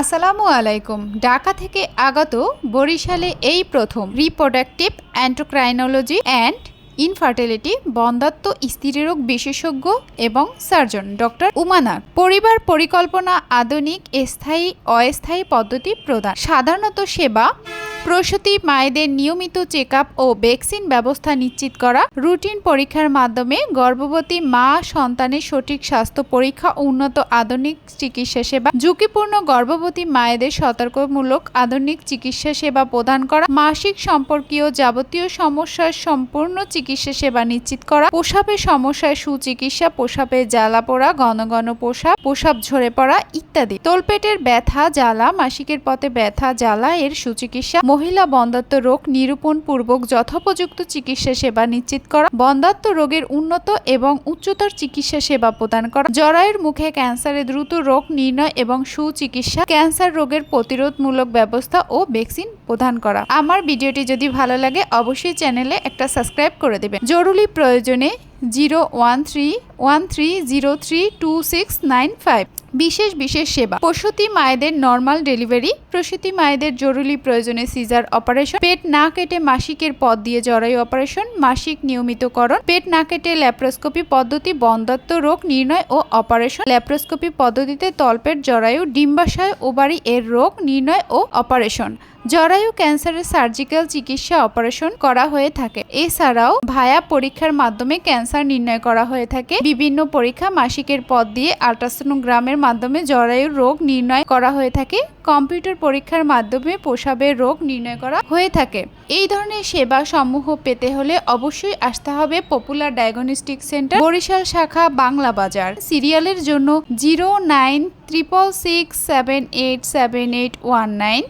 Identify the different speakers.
Speaker 1: আসসালামু আলাইকুম। ঢাকা থেকে আগত বরিশালে এই প্রথম রিপ্রোডাক্টিভ অ্যান্টোক্রাইনোলজি অ্যান্ড ইনফার্টিলিটি বন্ধাত্ম স্ত্রীরোগ বিশেষজ্ঞ এবং সার্জন ডক্টর উমানাক পরিবার পরিকল্পনা আধুনিক, স্থায়ী, অস্থায়ী পদ্ধতি প্রদান। সাধারণত সেবা প্রসূতি মায়েদের নিয়মিত চেক ও ভ্যাকসিন ব্যবস্থা নিশ্চিত করা, রুটিন পরীক্ষার মাধ্যমে গর্ভবতী মা সন্তানের সঠিক স্বাস্থ্য পরীক্ষা, উন্নত আধুনিক চিকিৎসা সেবা, ঝুঁকিপূর্ণ গর্ভবতী মায়েদের সতর্কমূলক আধুনিক চিকিৎসা সেবা প্রদান করা, মাসিক সম্পর্কীয় যাবতীয় সমস্যার সম্পূর্ণ চিকিৎসা সেবা নিশ্চিত করা প্রসাবের সমস্যায় সুচিকিৎসা প্রসাবে জ্বালা পোড়া, ঘন ঘন প্রসাব প্রসাব ঝরে পড়া ইত্যাদি। তোলপেটের ব্যথা, জ্বালা, মাসিকের পথে ব্যথা, জ্বালা এর সুচিকিৎসা মহিলা বন্ধাত্ম রোগ নিরূপণ পূর্বক যথোপযুক্ত চিকিৎসা সেবা নিশ্চিত করা বন্ধাত্ম রোগের উন্নত এবং উচ্চতর চিকিৎসা সেবা প্রদান করা, জরায়ুর মুখে ক্যান্সারের দ্রুত রোগ নির্ণয় এবং সুচিকিৎসা, ক্যান্সার রোগের প্রতিরোধমূলক ব্যবস্থা ও ভ্যাকসিন প্রদান করা। আমার ভিডিওটি যদি ভালো লাগে, অবশ্যই চ্যানেলে একটা সাবস্ক্রাইব করে দেবেন। জরুরি প্রয়োজনে zero one three one three zero three two six nine five. বিশেষ বিশেষ সেবা। প্রসূতি মায়েদের নর্মাল ডেলিভারি প্রসূতি মায়েদের জরুরি প্রয়োজনে সিজার অপারেশন পেট না কেটে মাসিকের পথ দিয়ে জরায়ু অপারেশন মাসিক নিয়মিতকরণ, পেট না কেটে ল্যাপ্রোস্কোপি পদ্ধতি বন্ধত্ব রোগ নির্ণয় ও অপারেশন ল্যাপ্রোস্কোপি পদ্ধতিতে তলপেট জরায়ু, ডিম্বাশয়, ওবারি এর রোগ নির্ণয় ও অপারেশন জরায়ু ক্যান্সারের সার্জিক্যাল চিকিৎসা অপারেশন করা হয়ে থাকে। এছাড়াও ভায়া পরীক্ষার মাধ্যমে ক্যান্সার নির্ণয় করা হয়ে থাকে। বিভিন্ন পরীক্ষা মাসিকের পথ দিয়ে আল্ট্রাসোনোগ্রামের মাধ্যমে জরায়ুর রোগ নির্ণয় করা হয়ে থাকে। কম্পিউটার পরীক্ষার মাধ্যমে প্রসাবের রোগ নির্ণয় করা হয়ে থাকে। এই ধরনের সেবা সমূহ পেতে হলে অবশ্যই আসতে হবে পপুলার ডায়াগনস্টিক সেন্টার, বরিশাল শাখা, বাংলা বাজার। সিরিয়ালের জন্য zero nine triple six seven eight seven eight one nine